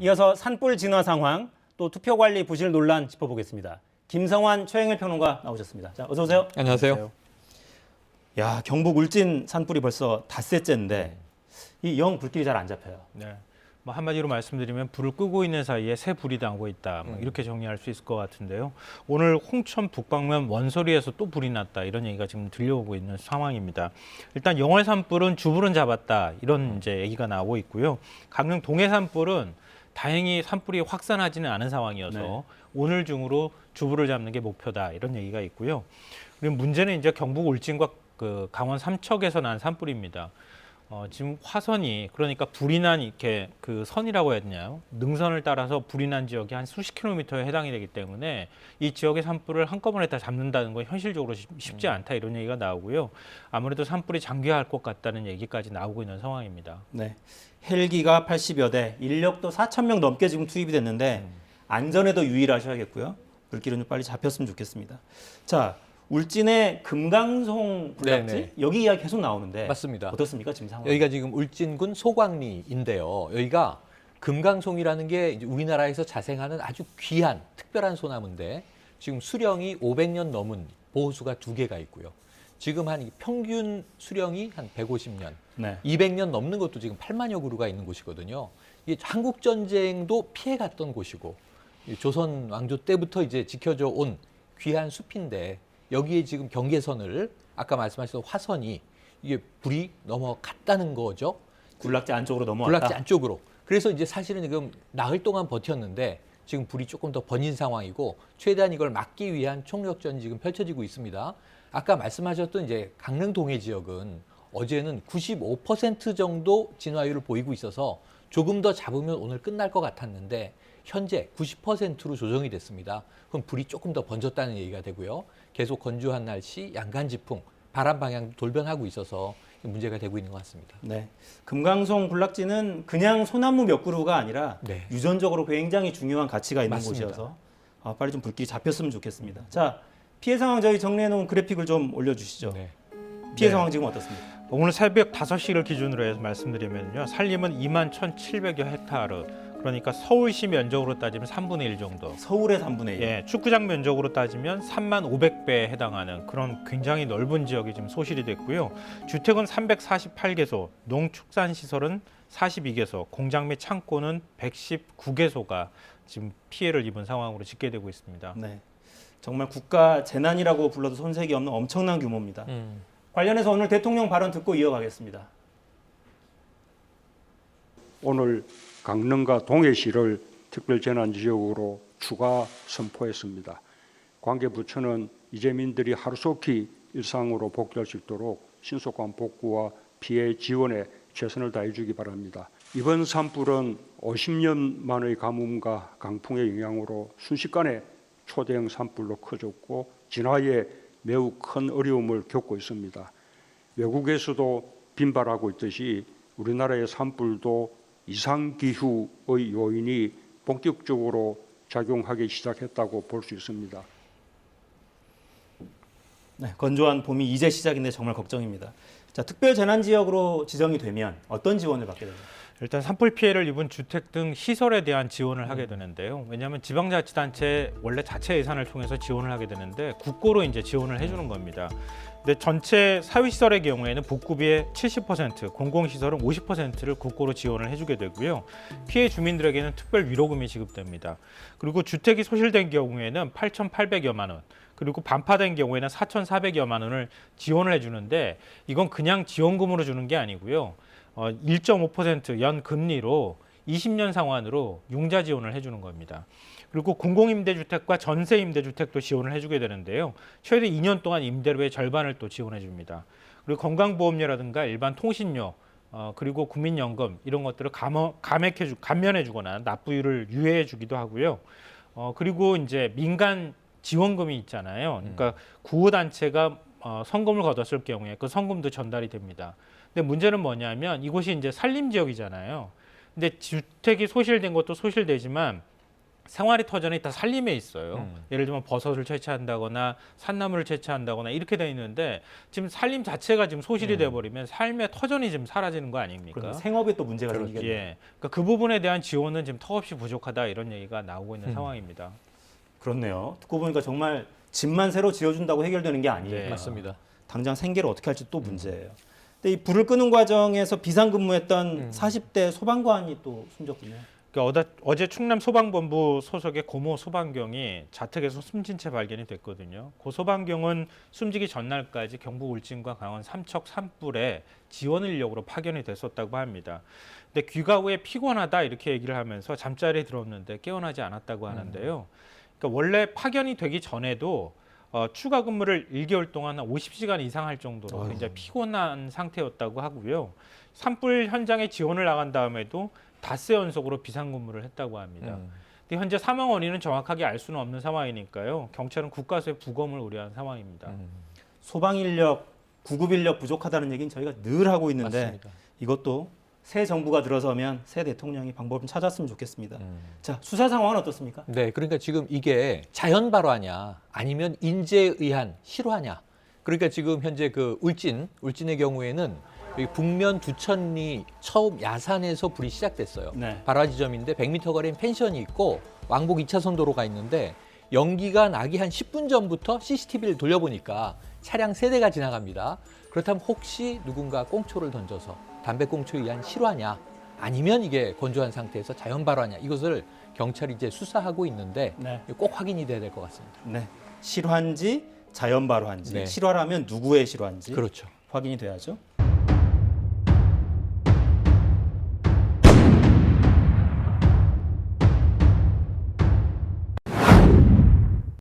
이어서 산불 진화 상황 또 투표 관리 부실 논란 짚어보겠습니다. 김성환 최영일 평론가 나오셨습니다. 자, 어서 오세요. 안녕하세요. 야, 경북 울진 산불이 벌써 닷새째인데 이 영 불길이 잘 안 잡혀요. 네. 뭐 한마디로 말씀드리면 불을 끄고 있는 사이에 새 불이 나고 있다. 뭐 이렇게 정리할 수 있을 것 같은데요. 오늘 홍천 북방면 원소리에서 또 불이 났다. 이런 얘기가 지금 들려오고 있는 상황입니다. 일단 영월 산불은 주불은 잡았다. 이런 이제 얘기가 나오고 있고요. 강릉 동해 산불은 다행히 산불이 확산하지는 않은 상황이어서 네. 오늘 중으로 주불을 잡는 게 목표다. 이런 얘기가 있고요. 그리고 문제는 이제 경북 울진과 그 강원 삼척에서 난 산불입니다. 어, 지금 화선이 그러니까 불이 난 이렇게 그 선이라고 해야 되나요? 능선을 따라서 불이 난 지역이 한 수십 킬로미터에 해당이 되기 때문에 이 지역의 산불을 한꺼번에 다 잡는다는 건 현실적으로 쉽- 쉽지 않다 이런 얘기가 나오고요. 아무래도 산불이 장기화할 것 같다는 얘기까지 나오고 있는 상황입니다. 네. 헬기가 80여 대, 인력도 4천 명 넘게 지금 투입이 됐는데 안전에도 유의하셔야겠고요. 불길은 좀 빨리 잡혔으면 좋겠습니다. 자, 울진의 금강송 불락지 네네. 여기 이야기 계속 나오는데 맞습니다. 어떻습니까 지금 상황? 여기가 지금 울진군 소광리인데요. 여기가 금강송이라는 게 우리나라에서 자생하는 아주 귀한 특별한 소나무인데 지금 수령이 500년 넘은 보호수가 두 개가 있고요. 지금 한 평균 수령이 한 150년, 네. 200년 넘는 것도 지금 8만여 그루가 있는 곳이거든요. 이게 한국 전쟁도 피해갔던 곳이고 이 조선 왕조 때부터 이제 지켜져 온 귀한 숲인데 여기에 지금 경계선을 아까 말씀하신 화선이 이게 불이 넘어갔다는 거죠. 군락지 안쪽으로 넘어왔다. 군락지 안쪽으로. 그래서 이제 사실은 지금 나흘 동안 버텼는데 지금 불이 조금 더 번진 상황이고 최대한 이걸 막기 위한 총력전이 지금 펼쳐지고 있습니다. 아까 말씀하셨던 이제 강릉 동해 지역은 어제는 95% 정도 진화율을 보이고 있어서 조금 더 잡으면 오늘 끝날 것 같았는데 현재 90%로 조정이 됐습니다. 그럼 불이 조금 더 번졌다는 얘기가 되고요. 계속 건조한 날씨, 양간 지풍, 바람 방향도 돌변하고 있어서 문제가 되고 있는 것 같습니다. 네. 금강송 군락지는 그냥 소나무 몇 그루가 아니라 네. 유전적으로 굉장히 중요한 가치가 있는 맞습니다. 곳이어서 아, 빨리 좀 불길이 잡혔으면 좋겠습니다. 자, 피해 상황 저희 정리해 놓은 그래픽을 좀 올려 주시죠. 네. 피해 네. 상황 지금 어떻습니까? 오늘 새벽 5시를 기준으로 해서 말씀드리면요. 산림은 2만 1,700여 헥타르. 그러니까 서울시 면적으로 따지면 3분의 1 정도. 서울의 3분의 1. 예, 축구장 면적으로 따지면 3만 500배에 해당하는 그런 굉장히 넓은 지역이 지금 소실이 됐고요. 주택은 348개소, 농축산 시설은 42개소, 공장 및 창고는 119개소가 지금 피해를 입은 상황으로 집계되고 있습니다. 네. 정말 국가 재난이라고 불러도 손색이 없는 엄청난 규모입니다. 음. 관련해서 오늘 대통령 발언 듣고 이어가겠습니다. 오늘 강릉과 동해시를 특별재난지역으로 추가 선포했습니다. 관계부처는 이재민들이 하루속히 일상으로 복귀할 수 있도록 신속한 복구와 피해 지원에 최선을 다해주기 바랍니다. 이번 산불은 50년 만의 가뭄과 강풍의 영향으로 순식간에 초대형 산불로 커졌고 진화에 매우 큰 어려움을 겪고 있습니다. 외국에서도 빈발하고 있듯이 우리나라의 산불도 이상 기후의 요인이 본격적으로 작용하기 시작했다고 볼 수 있습니다. 네, 건조한 봄이 이제 시작인데 정말 걱정입니다. 자, 특별 재난 지역으로 지정이 되면 어떤 지원을 받게 됩니까? 일단 산불 피해를 입은 주택 등 시설에 대한 지원을 하게 되는데요. 왜냐하면 지방자치단체 원래 자체 예산을 통해서 지원을 하게 되는데 국고로 이제 지원을 해주는 겁니다. 근데 전체 사회시설의 경우에는 복구비의 70%, 공공시설은 50%를 국고로 지원을 해주게 되고요. 피해 주민들에게는 특별 위로금이 지급됩니다. 그리고 주택이 소실된 경우에는 8,800여만 원, 그리고 반파된 경우에는 4,400여만 원을 지원을 해주는데 이건 그냥 지원금으로 주는 게 아니고요. 어, 1.5%연 금리로 20년 상환으로 융자 지원을 해주는 겁니다. 그리고 공공임대주택과 전세임대주택도 지원을 해주게 되는데요. 최대 2년 동안 임대료의 절반을 또 지원해 줍니다. 그리고 건강보험료라든가 일반 통신료, 어, 그리고 국민연금 이런 것들을 감어, 감액해주, 감면해주거나 납부율을 유예해주기도 하고요. 어, 그리고 이제 민간 지원금이 있잖아요. 그러니까 구호단체가 어, 성금을 거뒀을 경우에 그 성금도 전달이 됩니다. 근데 문제는 뭐냐면 이곳이 이제 산림 지역이잖아요. 근데 주택이 소실된 것도 소실되지만 생활의 터전이 다 산림에 있어요. 음. 예를 들면 버섯을 채취한다거나 산나물을 채취한다거나 이렇게 돼 있는데 지금 산림 자체가 지금 소실이 음. 돼 버리면 삶의 터전이 지금 사라지는 거 아닙니까? 그러면 생업에 또 문제가. 생기겠네요. 예. 그러니까 그 부분에 대한 지원은 지금 턱없이 부족하다 이런 얘기가 나오고 있는 음. 상황입니다. 그렇네요. 듣고 보니까 정말 집만 새로 지어준다고 해결되는 게 아니에요. 네. 맞습니다. 당장 생계를 어떻게 할지 또 문제예요. 근데 이 불을 끄는 과정에서 비상근무했던 음. 40대 소방관이 또 숨졌군요. 그러니까 어제 충남 소방본부 소속의 고모 소방경이 자택에서 숨진 채 발견이 됐거든요. 고 소방경은 숨지기 전날까지 경북 울진과 강원 삼척 산불에 지원 인력으로 파견이 됐었다고 합니다. 근데 귀가 후에 피곤하다 이렇게 얘기를 하면서 잠자리에 들었는데 깨어나지 않았다고 하는데요. 그러니까 원래 파견이 되기 전에도 어, 추가 근무를 1개월 동안 한 50시간 이상 할 정도로 어휴. 굉장히 피곤한 상태였다고 하고요. 산불 현장에 지원을 나간 다음에도 닷새 연속으로 비상근무를 했다고 합니다. 음. 근데 현재 사망 원인은 정확하게 알 수는 없는 상황이니까요. 경찰은 국가수의 부검을 우려한 상황입니다. 음. 소방 인력, 구급 인력 부족하다는 얘기는 저희가 늘 하고 있는데 맞습니다. 이것도 새 정부가 들어서면 새 대통령이 방법을 찾았으면 좋겠습니다. 음. 자 수사 상황은 어떻습니까? 네, 그러니까 지금 이게 자연 발화냐 아니면 인재에 의한 실화냐. 그러니까 지금 현재 그 울진, 울진의 경우에는 북면 두천리 처음 야산에서 불이 시작됐어요. 네. 발화 지점인데 100m 거리엔 펜션이 있고 왕복 2차선 도로가 있는데 연기가 나기 한 10분 전부터 CCTV를 돌려보니까 차량 세 대가 지나갑니다. 그렇다면 혹시 누군가 꽁초를 던져서 담배꽁초에 의한 실화냐 아니면 이게 건조한 상태에서 자연 발화냐 이것을 경찰이 이제 수사하고 있는데 네. 꼭 확인이 돼야 될 것 같습니다. 네. 실화인지 자연 발화인지 네. 실화라면 누구의 실화인지 그렇죠. 확인이 돼야죠.